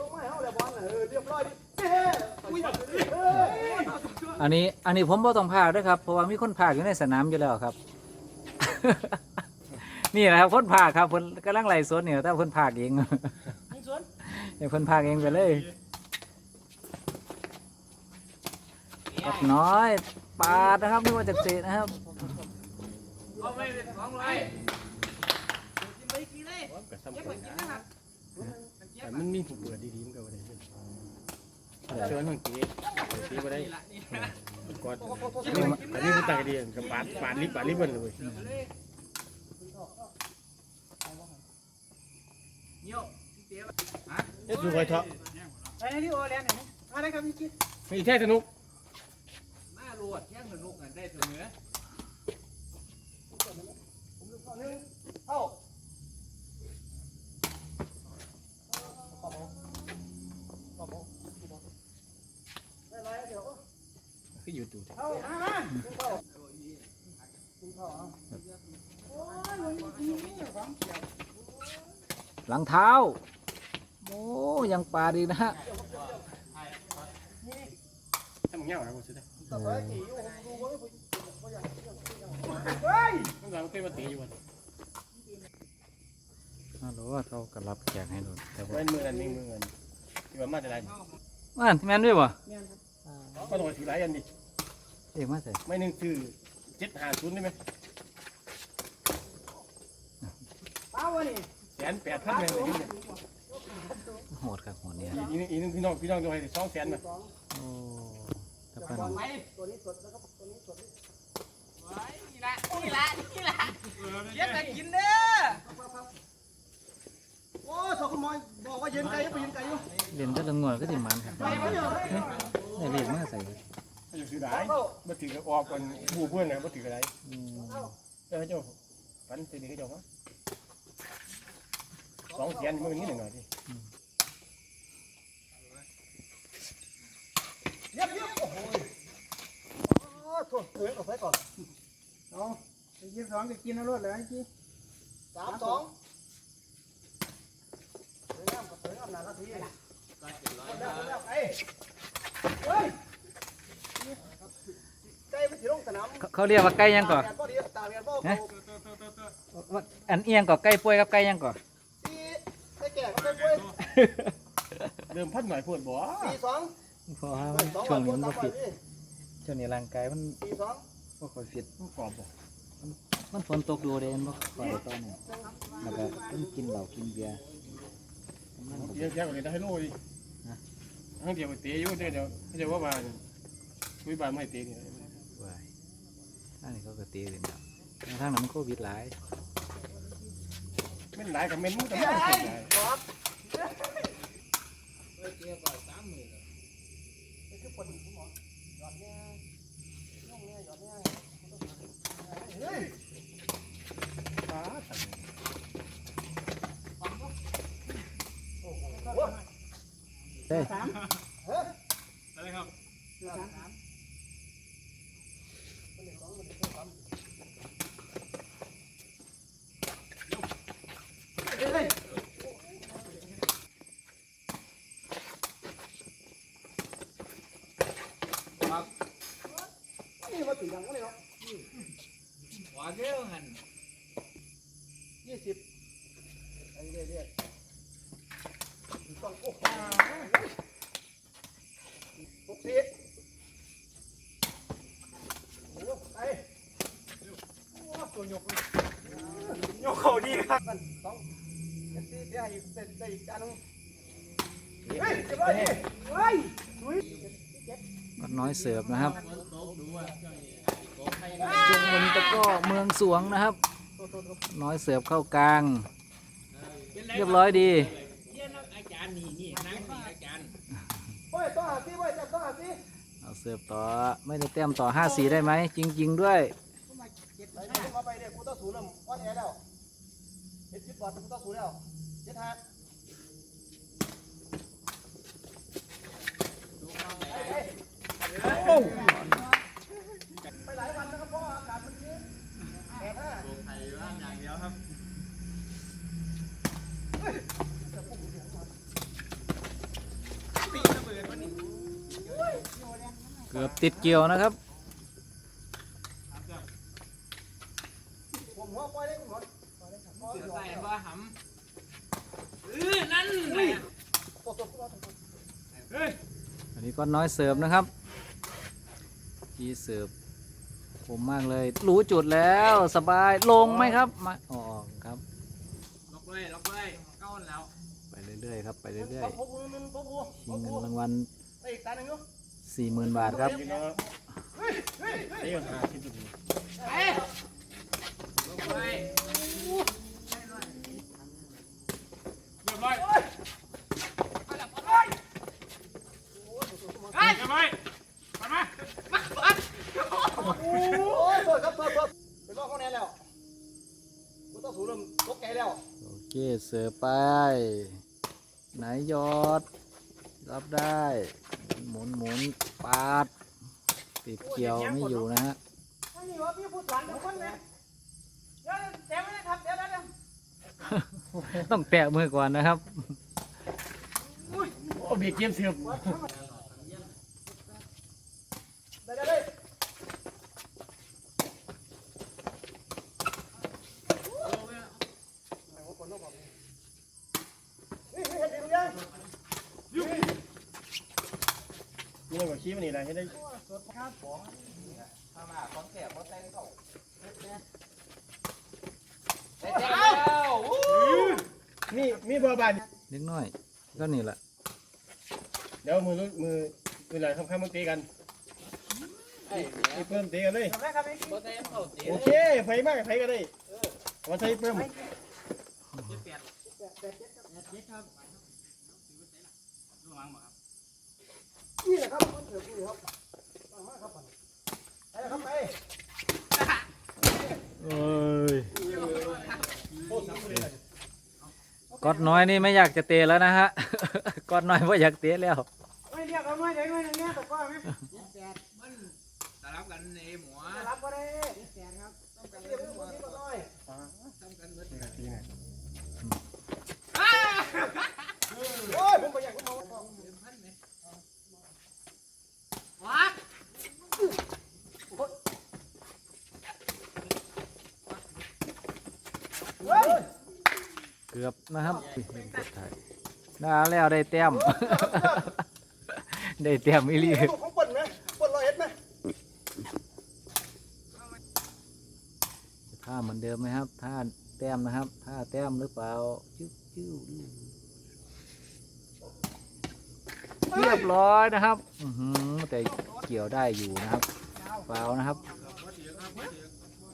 ต้องไม่เอาแล้วบอลเออเรียบร้อยดิเฮ้อุ้ยเฮ้ยอันนี้อันนี้ผมบ่ต้องพากด้วยครับเพราะว่ามีคนพากอยู่ในสนามอยู่แล้วครับ นี่แหละครับคนพากครับคนกำลังไล่สวนเนี่ยแต่คนพากเองมีสวนเดี๋ยวคนพากเองไปเลยกดน้อยปาดนะครับไม่ว่าจะเตะนะครับก็ซ้ำกัน แต่มันมีผู้เปิดดีๆมันก็บ่ได้เชิญมันตีตีบ่ได้กดอันนี้มันตายดีกับปาดปาดลิบปาดลิบมันเลยเอ๊ะดูไว้เถอะไอ้นี่โอแลนด์เนี่ยอะไรครับพี่กิ๊กมีแท้สนุกมาโลดแข่งสนุกกันได้เสมอเอ้าคืออยู่ตู่เอามามาเข้าเข้าเอา อ้ยมันมีนี่ของเสียหลังเท้า โอ้ยังปาดอีกนะฮะถ้ามึงเงี้ยนะกูซื้อได้ต่อไปกี่อยู่ดูว่าเฮ้ยมันเราเคยมาตีอยู่วันฮัลโหลว่าเขากรับแขกให้ดูแต่ว่าไว้มือนั่นมีมือเงินที่ว่ามาจะได้อ่านแม่นด้วยบ่ก็ต้องถือหลายอันดิ เอกมาใส่ไม่นึงซื้อเจ็ดห้าศูนย์ได้ไหมเอาวะนี่แสนแปดพันเลยนี่เนี่ยโหดครับโหดเนี่ยอีนึงอีนึงพี่น้องพี่น้องด้วยสองแสนนะโอ้ถ้าเป็นตัวนี้สดแล้วก็ตัวนี้สดนี่ละนี่ละนี่ละเย็นแต่กินเด้อโอ้สองคนมอยบอกว่ายืนไกลไปยืนไกลอยู่เล่นแต่ละงวดก็ติมันครับไปเขาเยอะได้เรียกมาใส่เขาจะซื้อ หลายมาถือออกก่อนบูเพื่อนนะมาถืออะไรอืมเจ้าเจ้าฝันซื้อดีเขาเจ้าว่าสองแสนมือนี้หน่อยดิเย็บเย็บโอ้โหโอ้ถั่วเสือออกไปก่อนเอายี่สิบสองจะกินนะรถเลยจีสามสองสวยงามกับสวยงามนาทีหมดแล้วหมดแล้วไอ้เฮ้ยใจไปถึงลงสนาม เขาเขาเรียกว่าไก่ยังก่อนตาเรียนบ่ดีตาเรียนบ่ฮะว่าอันเอียงก่อไก่ป่วยกับไก่ยังก่อสี่ใส่แก่ก็ไปป่วยเริ่มพัดหน่อยพูดบ่สี่สองเพราะว่าสมันองช่วงร้นี้อยมันสาบ่มร้อฟิยตช่วงนี้ร่างกายมันสี่สองบ่ค่อยฟิตกรอบบ่มันฝนตกดูเด่นบ่ค่อยตอนนี้แล้วก็ต้องกินเหล้ากินเบียร์มันก็เยอะแยะเลยได้ให้โลดิทั้งเดียวไปเตะอยู่เดี๋ยวเดี๋ยวเดี๋ยวว่าบ้านคุยบ้านไม่ให้เตะนี่ วายอันนี้เขาก็ตีกันแล้วทางนั้นมันโควิดหลายไม่หลายกับเม็นมันก็ไม่ได้หลายเกี่ยวกับสามหมื่นฟ้าตัดเฮ้ยอะไรครับ นี่มาตีดังก็เลยเนาะ หวานเด้อหันยี่สิบไอ้เรื่อยเรื่อยต้องโอ้โหหกสิบโอ้ไปตัวยกยกเขาดีครับมันสองเจ็ดสี่เดี๋ยวอีกเป็นได้อีกอันนึงเฮ้ยเจ็บเลยเฮ้ยดุยก็น้อยเสิร์ฟนะครับจ จงมนตะก้อเมืองสวงนะครับ น้อยเสือบเข้ากลาง เรียบร้อยดีเอาเสือบต่อไม่ได้เต็มต่อห้าสีได้ไหมจริง ๆ ด้วยโอ้ ไปหลายวันแล้วครับพ่ออากาศมันเย็นแต่ถ้าตัวไข่ร่างอย่างเดียวครับเกือบติดเกี่ยวนะครับผมหัวปล่อยได้ผมหัวเสือใส่บ่หำนั่นแหอันนี้ก็น้อยเสิร์ฟนะครับ ที่เสิร์ฟ ผมมากเลย รู้จุดแล้วสบายลงไหมครับมาออกครับ ล็อกเลยล็อกเลยก้อนแล้วไปเรื่อยๆครับไปเรื่อยตัวผู้มันตัวผู้ๆชิงเงินรางวัลได้อีกตาหนึ่งเนาะสี่หมื่นบาทครับพี่น้องนี่ก็หาที่สุดไปล็อกเลยเรียบร้อยไปแล้วไปเลยเฮ้ยเรียบร้อยไปมามามา โอ้ยโทษครับโทษครับเป็นรอบข้อแน่แล้วกูต้องสูงเริ่มตกใจแล้วโอเคเสิร์ฟไป ไหนยอด รับได้ หมุนหมุนปาด ติดเกี่ยวไม่อยู่นะฮะ ไม่มีว่าพี่พูดหวานทุกคนนะเดี๋ยวเดี๋ยวไม่ได้ครับเดี๋ยวเดี๋ยวเดี๋ยวต้องแตะมือก่อนนะครับ โอ้เบียดเกียมเสียบ เดี๋ยวเดี๋ยวเดี๋ยวนี่นี่เห็นดีหรือยัง นี่ เราก็ขี้มันนี่แหละให้ได้เสร็จแล้วอู้มีมีบัวบานเล็กน้อยก็นี่แหละเดี๋ยวมือมือมือไหลังค่ำๆมาตีกันไอ้เพิ่มตีกันเลยทำไรครับพี่บ่ได้เข้าตีโอเคไฟมากไฟก็ได้มาใส่เพิ่ม นี่แหละครับมันเถื่อนกูครับมามาครับไปครับไปโอ้ยก๊อดน้อยนี่ไม่อยากจะเตะแล้วนะฮะ ก๊อดน้อยว่าอยากเตะแล้ว ไม่เรียกเอาหน่อยเดี๋ยวหน่อยหนึ่งเนี่ยตกก้อนไหม มันสลับกันในหมอ รับก็ได้แสนครับต้องการเรียกคนนี้ก็น้อย ทำกันเบิด ตีนะ โอ้ยผมไปอยากคุณหมอ ว้า เฮ้ย เกื อบนะครับกดถ่ายได้แล้วได้แต้มได้แต้มอีหลีของเปิดไหมเปิดร้อยเอ็ดไหมท่าเหมือนเดิมไหมครับท่าแต้มนะครับท่าแต้มหรือเปล่าจิ้วจิ้วเรียบร้อยนะครับอือหือแต่เกี่ยวได้อยู่นะครับเปล่านะครับ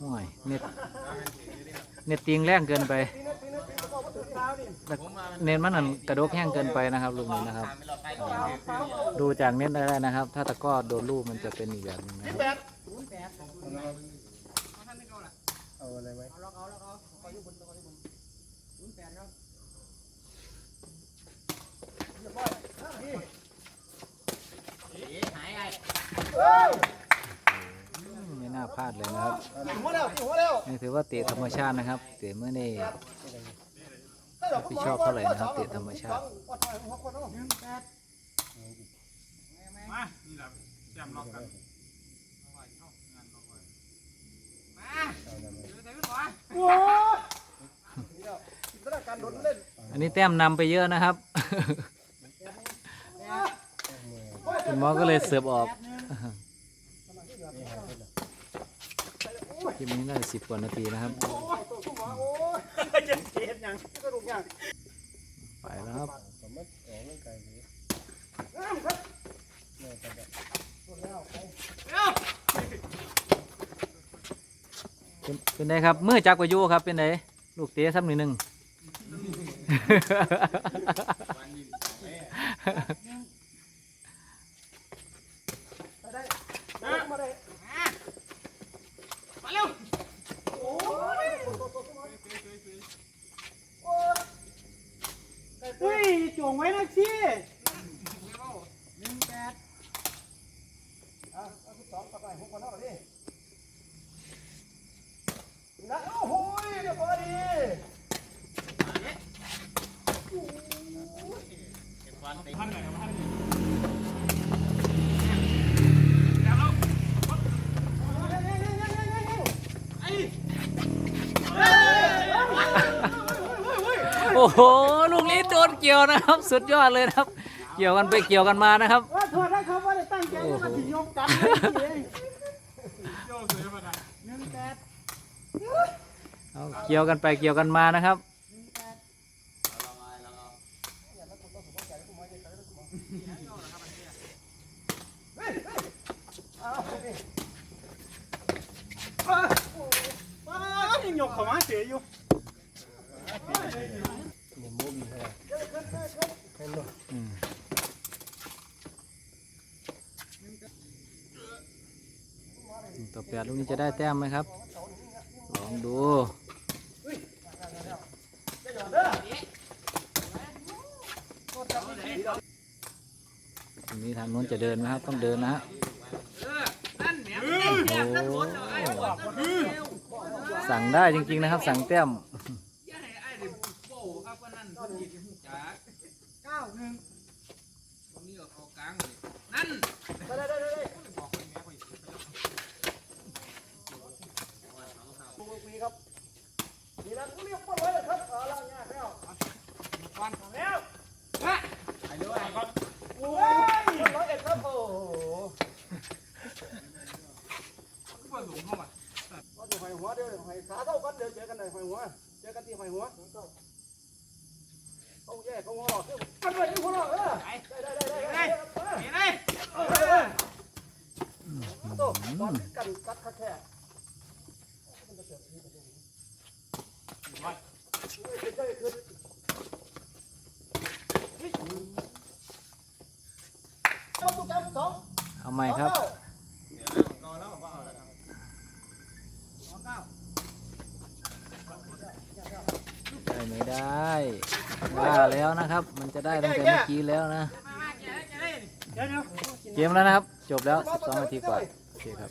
ห่วยเน็ตเน็ตติงแรงเกินไป ปีนึงปีนึงปีนึงก็มาถึงเท้นมันนั่นกระดกแห้งเกินไปนะครับลูกนี้นะครับ ดูจากเน็ตได้นะครับ ถ้าตะกร้อโดนลูกมันจะเป็นอีกแบบหนึงนะครับแปดเอาอะไรไว้ไม่น่าพลาดเลยนะครับนี่ถือว่าเตะธรรมชาตินะครับ เตะเมื่อ นี่พี่ชอบเท่าไหร่นะครับเตะธรรมชาติมานี่แหละแจมล็อกกันมาเดี๋ยวแต่ไม่พอโอ้ยจินตนาการโดนเล่นอันนี้แต้มนำไปเยอะนะครับ คุณหมอก็เลยเสิร์ฟออกคลิปนี้ได้สิบกว่านาทีนะครับ ไปแล้วครับเป็นเป็นไงครับเมื่อจักรวายูครับเป็นไงลูกเตะซ้ำหนึ่งหนึ่ง ซี่หนึ่งแปดอะเอาสิบสองกลับไปหกคนเท่าดินะโอ้โหเดี๋ยวพอดีท่านไหนครับท่านโอ้โห โดนเกี่ยวนะครับ สุดยอดเลยนะครับ เกี่ยวกันไปเกี่ยวกันมานะครับว่าโทษนะครับว่าได้ตั้งใจว่ามันสิยกกันเลยเอาเกี่ยวกันไปเกี่ยวกันมานะครับว้ายังยกเขามาเสียอยู่ เนี่ยโมบีให้อืมต่อแปดลูกนี้จะได้แต้มไหมครับ ลองดูทีนี้ทางนู้นจะเดินไหมครับ ต้องเดินนะฮะสั่งได้จริงๆนะครับ สั่งแต้ม อย่าให้ไอ้เด็กโป้ ครับว่านั่นคนดีที่หูจักเก้าหนึ่งตรงนี้ก็เข้ากลางเลยนั่นได้ได้ได้ได้บอกไปูปีครับนี่นะเรียกว่าไว้เลยครับเอาละเนี่ยแล้วฟันแล้วฮะไอ้เด้อไอ้ก็โอ้ยร้อยเอ็ดครับโอ้โหผสมเข้ามาก็จะหอยหัวเดี๋ยวหอยขาเท่ากันเดี๋ยวเจอกันหน่อยหอยหัวเจอกันที่หอยหัวเขาแย่เขาหัวหลอกันไปที่หัว เออไหมโตตอนกันกัดขาแค่เอาตุ๊กตาสองเอาใหม่ครับ ได้ไม่ได้ ว่า แล้วนะครับ มันจะได้ตั้งแต่เมื่อกี้แล้วนะมามาแกะได้แกะได้เดี๋ยวเดี๋ยวเกมแล้วนะครับ จบแล้ว 12 นาทีกว่า โอเคครับ